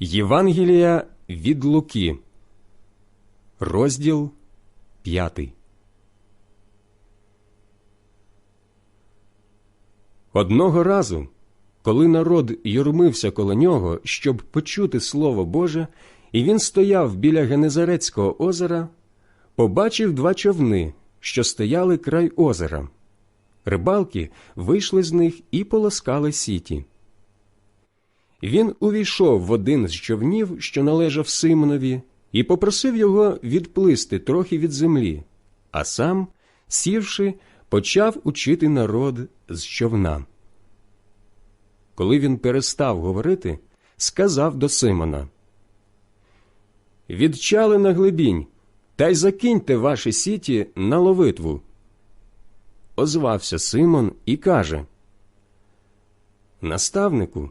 Євангелія від Луки, розділ 5. Одного разу, коли народ юрмився коло нього, щоб почути Слово Боже, і він стояв біля Генезарецького озера, побачив два човни, що стояли край озера. Рибалки вийшли з них і полоскали сіті. Він увійшов в один з човнів, що належав Симонові, і попросив його відплисти трохи від землі, а сам, сівши, почав учити народ з човна. Коли він перестав говорити, сказав до Симона Відчали на глибінь, та й закиньте ваші сіті на ловитву. Озвався Симон і каже Наставнику,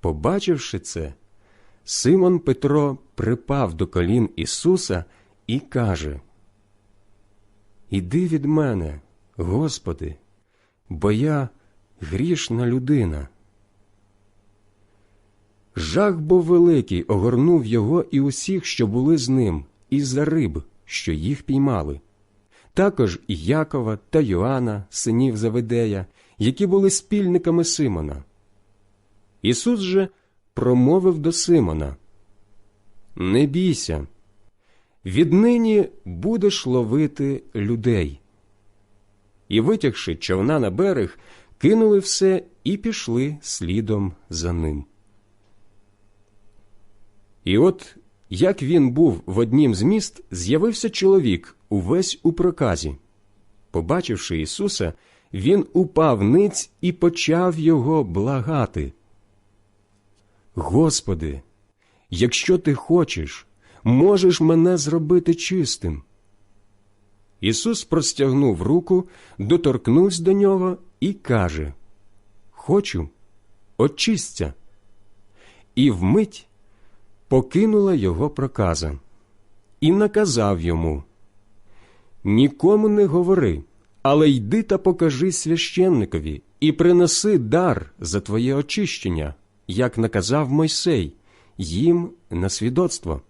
Побачивши це, Симон Петро припав до колін Ісуса і каже Іди від мене, Господи, бо я грішна людина. Жах був великий огорнув його і усіх, що були з ним, із-за риб, що їх піймали. Також і Якова та Йоанна, синів Заведея, які були спільниками Симона. Ісус же промовив до Симона Не бійся, віднині будеш ловити людей. І, витягши човна на берег, кинули все і пішли слідом за ним. І от, як він був в однім з міст, з'явився чоловік увесь у проказі. Побачивши Ісуса, він упав ниць і почав його благати. Господи, якщо ти хочеш, можеш мене зробити чистим. Ісус простягнув руку, доторкнувся до нього і каже Хочу, очисться. І вмить покинула його проказа, і наказав йому Нікому не говори, але йди та покажи священникові і принеси дар за твоє очищення, як наказав Мойсей, їм на свідоцтво.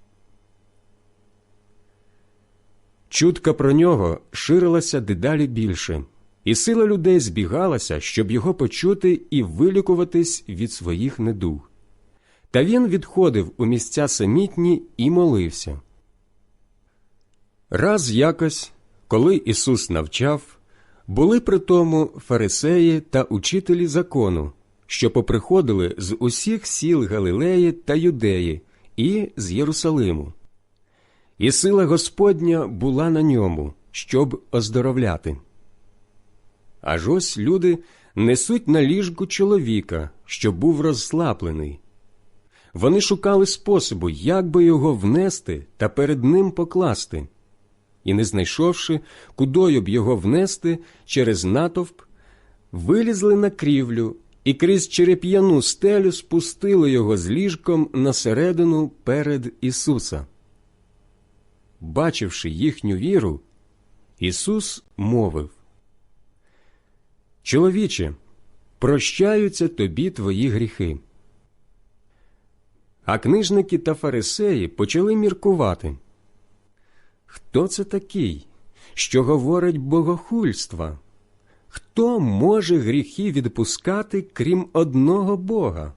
Чутка про нього ширилася дедалі більше, і сила людей збігалася, щоб його почути і вилікуватись від своїх недуг. Та він відходив у місця самітні і молився. Раз якось, коли Ісус навчав, були при тому фарисеї та учителі закону, що поприходили з усіх сіл Галилеї та Юдеї і з Єрусалиму. І сила Господня була на ньому, щоб оздоровляти. Аж ось люди несуть на ліжку чоловіка, що був розслаблений. Вони шукали способу, як би його внести та перед ним покласти, і, не знайшовши, кудою б його внести через натовп, вилізли на крівлю і крізь череп'яну стелю спустили його з ліжком на середину перед Ісуса. Бачивши їхню віру, Ісус мовив Чоловіче, прощаються тобі твої гріхи. А книжники та фарисеї почали міркувати. Хто це такий, що говорить богохульства? Хто може гріхи відпускати, крім одного Бога?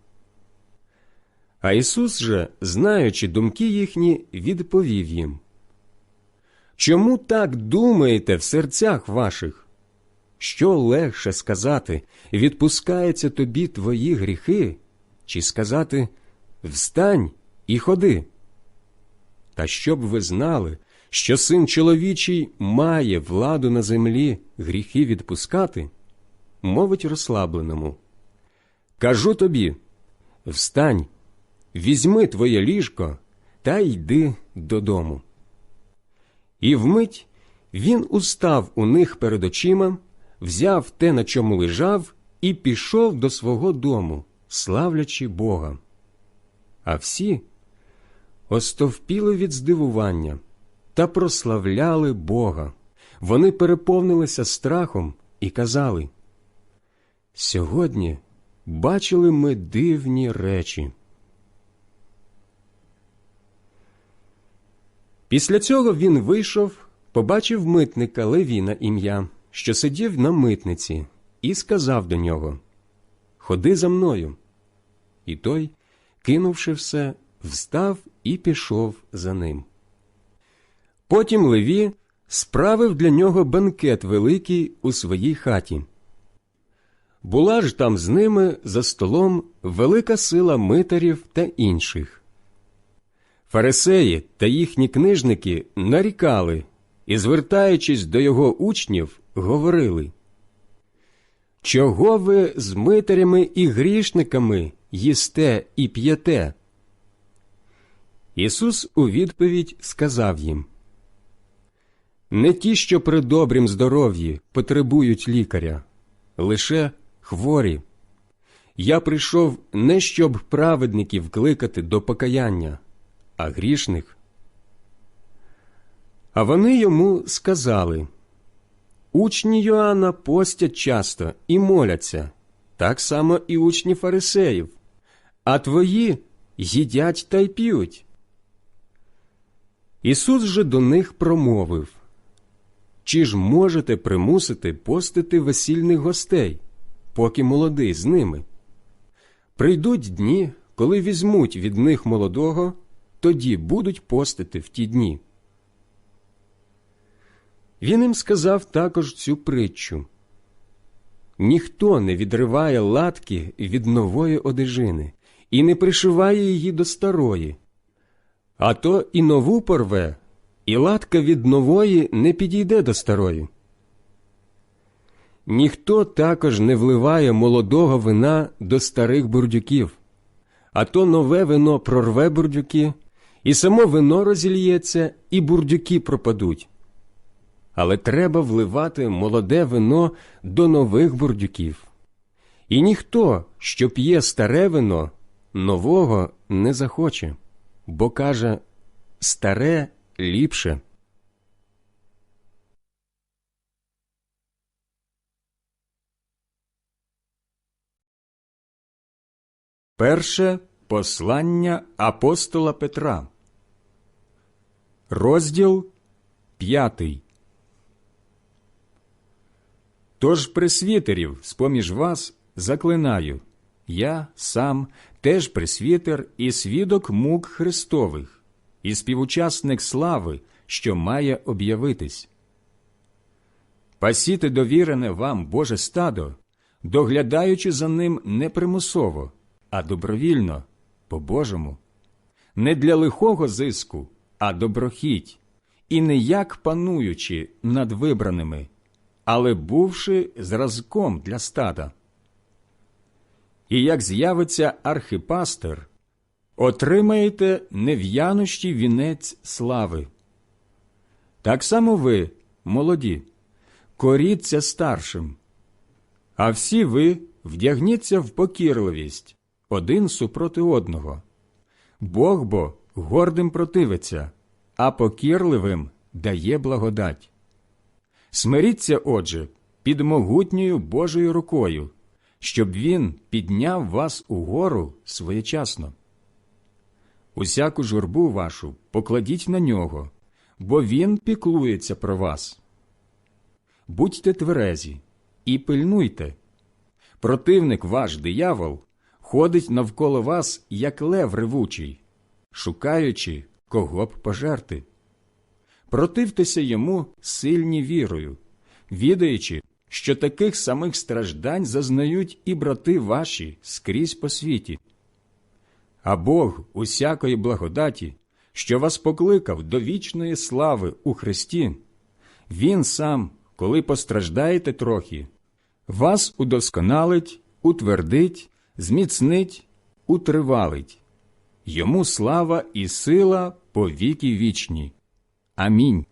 А Ісус же, знаючи думки їхні, відповів їм Чому так думаєте в серцях ваших? Що легше сказати відпускаються тобі твої гріхи, чи сказати Встань і ходи. Та щоб ви знали, що син чоловічий має владу на землі гріхи відпускати, мовить розслабленому. Кажу тобі встань, візьми твоє ліжко та йди додому. І вмить він устав у них перед очима, взяв те, на чому лежав, і пішов до свого дому, славлячи Бога. А всі остовпіли від здивування та прославляли Бога. Вони переповнилися страхом і казали Сьогодні бачили ми дивні речі. Після цього він вийшов, побачив митника Левіна ім'я, що сидів на митниці, і сказав до нього Ходи за мною. І той, кинувши все, встав і пішов за ним. Потім Леві справив для нього бенкет великий у своїй хаті. Була ж там з ними за столом велика сила митарів та інших. Фарисеї та їхні книжники нарікали і, звертаючись до його учнів, говорили Чого ви з митарями і грішниками їсте і п'єте? Ісус у відповідь сказав їм Не ті, що при добрім здоров'ї потребують лікаря, лише хворі. Я прийшов не щоб праведників кликати до покаяння, а грішних. А вони йому сказали Учні Йоанна постять часто і моляться, так само і учні фарисеїв, а твої їдять та й п'ють. Ісус же до них промовив Чи ж можете примусити постити весільних гостей, поки молодий з ними? Прийдуть дні, коли візьмуть від них молодого, тоді будуть постити в ті дні. Він їм сказав також цю притчу ніхто не відриває латки від нової одежини і не пришиває її до старої, а то і нову порве, і латка від нової не підійде до старої. Ніхто також не вливає молодого вина до старих бурдюків, а то нове вино прорве бурдюки, і само вино розільється, і бурдюки пропадуть. Але треба вливати молоде вино до нових бурдюків. І ніхто, що п'є старе вино, нового не захоче, бо каже старе ліпше. Перше послання апостола Петра, розділ п'ятий. Тож пресвітерів з поміж вас заклинаю я сам теж пресвітер і свідок мук Христових, і співучасник слави, що має об'явитись. Пасіте довірене вам Боже стадо, доглядаючи за ним не примусово, а добровільно, по Божому, не для лихого зиску, а доброхіть, і не як пануючи над вибраними, але бувши зразком для стада. І як з'явиться архипастир, отримаєте нев'янощий вінець слави. Так само ви, молоді, коріться старшим, а всі ви вдягніться в покірливість один супроти одного. Бог бо гордим противиться, а покірливим дає благодать. Смиріться, отже, під могутньою Божою рукою, щоб Він підняв вас угору своєчасно. Усяку журбу вашу покладіть на нього, бо Він піклується про вас. Будьте тверезі і пильнуйте. Противник ваш диявол ходить навколо вас, як лев ревучий, шукаючи, кого б пожерти. Противтеся йому сильні вірою, відаючи, що таких самих страждань зазнають і брати ваші скрізь по світі. А Бог усякої благодаті, що вас покликав до вічної слави у Христі, Він сам, коли постраждаєте трохи, вас удосконалить, утвердить, зміцнить, утривалить. йому слава і сила по віки вічні. Амінь.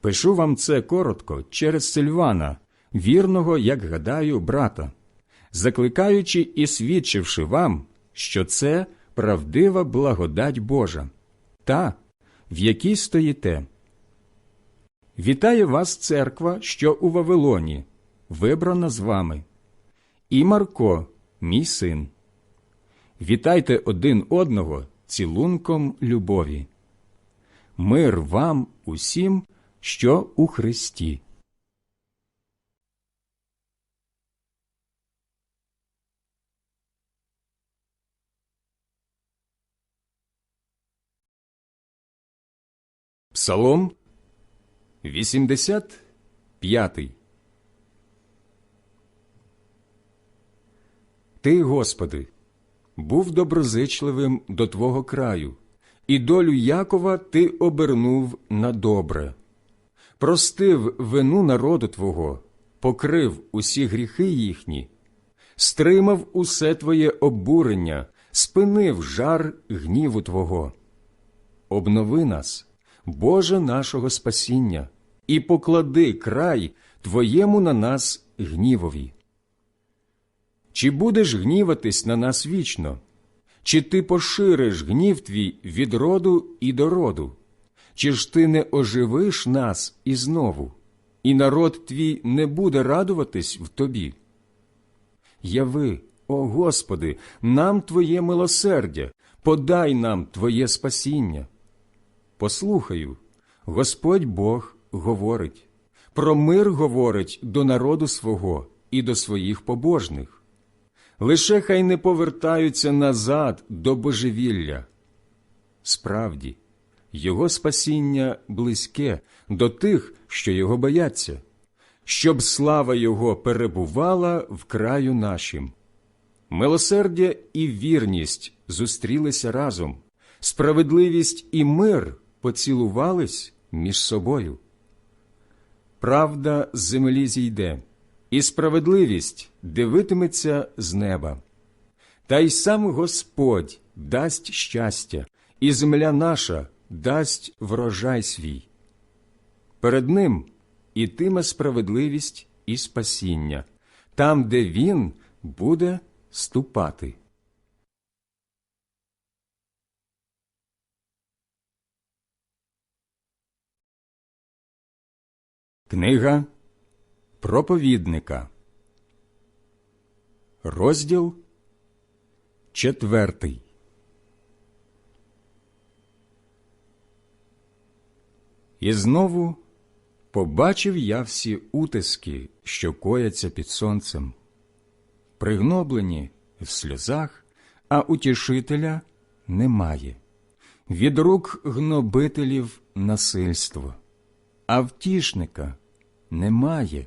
Пишу вам це коротко через Сильвана, вірного, як гадаю, брата, закликаючи і свідчивши вам, що це правдива благодать Божа, та, в якій стоїте. Вітає вас церква, що у Вавилоні, вибрана з вами, і Марко, мій син. Вітайте один одного цілунком любові. Мир вам усім, що у Христі. Псалом 85 Ти, Господи, був доброзичливим до Твого краю, і долю Якова Ти обернув на добре. Простив вину народу Твого, покрив усі гріхи їхні, стримав усе Твоє обурення, спинив жар гніву Твого. Обнови нас, Боже нашого спасіння, і поклади край Твоєму на нас гнівові. Чи будеш гніватись на нас вічно? Чи ти пошириш гнів твій від роду і до роду? Чи ж ти не оживиш нас і знову, і народ твій не буде радуватись в тобі? Яви, о Господи, нам Твоє милосердя, подай нам Твоє спасіння. Послухаю, Господь Бог говорить, про мир говорить до народу свого і до своїх побожних. Лише хай не повертаються назад до божевілля. Справді, Його спасіння близьке до тих, що його бояться, щоб слава Його перебувала в краю нашим. Милосердя і вірність зустрілися разом, справедливість і мир поцілувались між собою. Правда з землі зійде, і справедливість дивитиметься з неба. Та й сам Господь дасть щастя, і земля наша дасть врожай свій. Перед ним ітиме справедливість і спасіння, там, де він буде ступати. Книга проповідника, розділ четвертий. І знову побачив я всі утиски, що кояться під сонцем, пригноблені в сльозах, а утішителя немає, від рук гнобителів насильство, а втішника немає.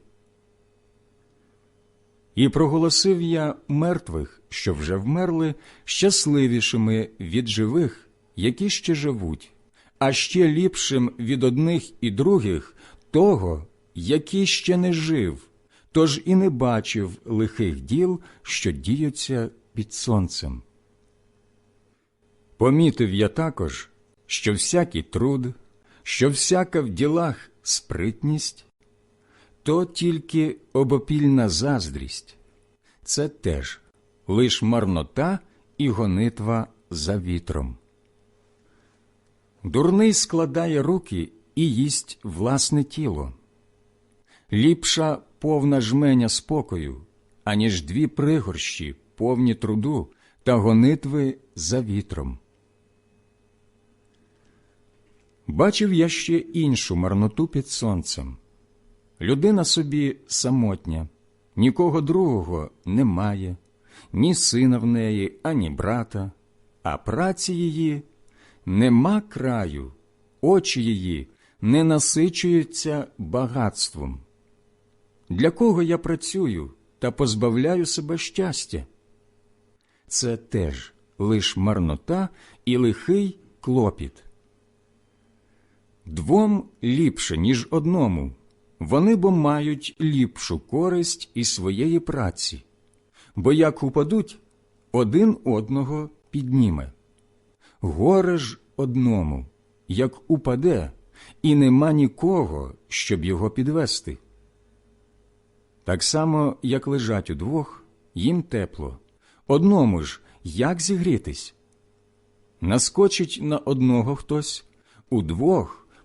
І проголосив я мертвих, що вже вмерли, щасливішими від живих, які ще живуть, а ще ліпшим від одних і других того, який ще не жив, тож і не бачив лихих діл, що діються під сонцем. Помітив я також, що всякий труд, що всяка в ділах спритність, то тільки обопільна заздрість, це теж лиш марнота і гонитва за вітром. Дурний складає руки і їсть власне тіло. Ліпша повна жменя спокою, аніж дві пригорщі, повні труду та гонитви за вітром. Бачив я ще іншу марноту під сонцем. Людина собі самотня, нікого другого немає, ні сина в неї, ані брата, а праці її нема краю, очі її не насичуються багатством. Для кого я працюю та позбавляю себе щастя? Це теж лиш марнота і лихий клопіт. Двом ліпше, ніж одному, вони бо мають ліпшу користь із своєї праці, бо як упадуть, один одного підніме. Горе ж одному, як упаде, і нема нікого, щоб його підвести. Так само, як лежать удвох, їм тепло, одному ж як зігрітись? Наскочить на одного хтось, удвох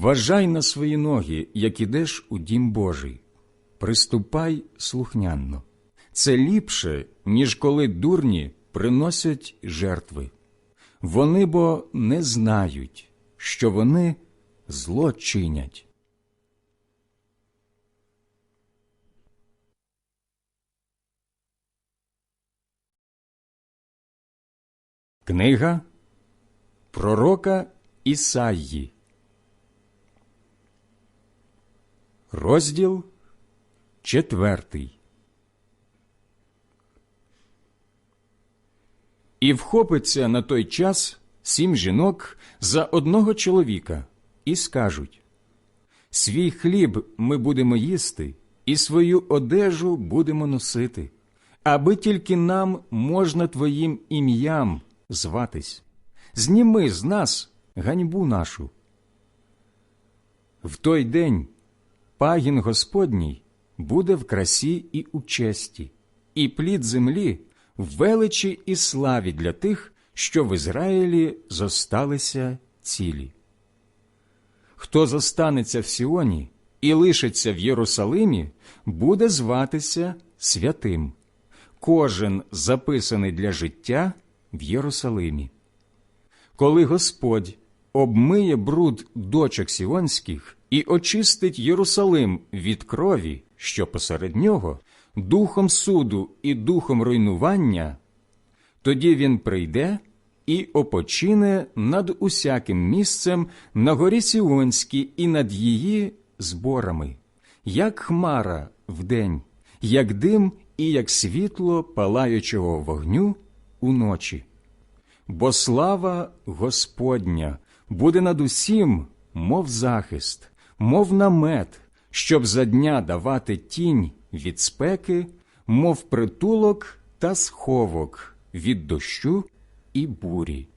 Вважай на свої ноги, як ідеш у дім Божий. Приступай слухнянно. Це ліпше, ніж коли дурні приносять жертви. Вони бо не знають, що вони зло чинять. Книга Пророка Ісаї Розділ четвертий. І вхопиться на той час сім жінок за одного чоловіка і скажуть Свій хліб ми будемо їсти, і свою одежу будемо носити, аби тільки нам можна твоїм ім'ям зватись. Зніми з нас ганьбу нашу. В той день пагін Господній буде в красі і у честі, і плід землі в величі і славі для тих, що в Ізраїлі зосталися цілі. Хто зостанеться в Сіоні і лишиться в Єрусалимі, буде зватися святим, кожен записаний для життя в Єрусалимі. Коли Господь обмиє бруд дочок сіонських і очистить Єрусалим від крові, що посеред нього, духом суду і духом руйнування, тоді він прийде і опочине над усяким місцем на горі Сіонській і над її зборами, як хмара вдень, як дим і як світло палаючого вогню уночі. Бо слава Господня буде над усім, мов захист, мов намет, щоб за дня давати тінь від спеки, мов притулок та сховок від дощу і бурі.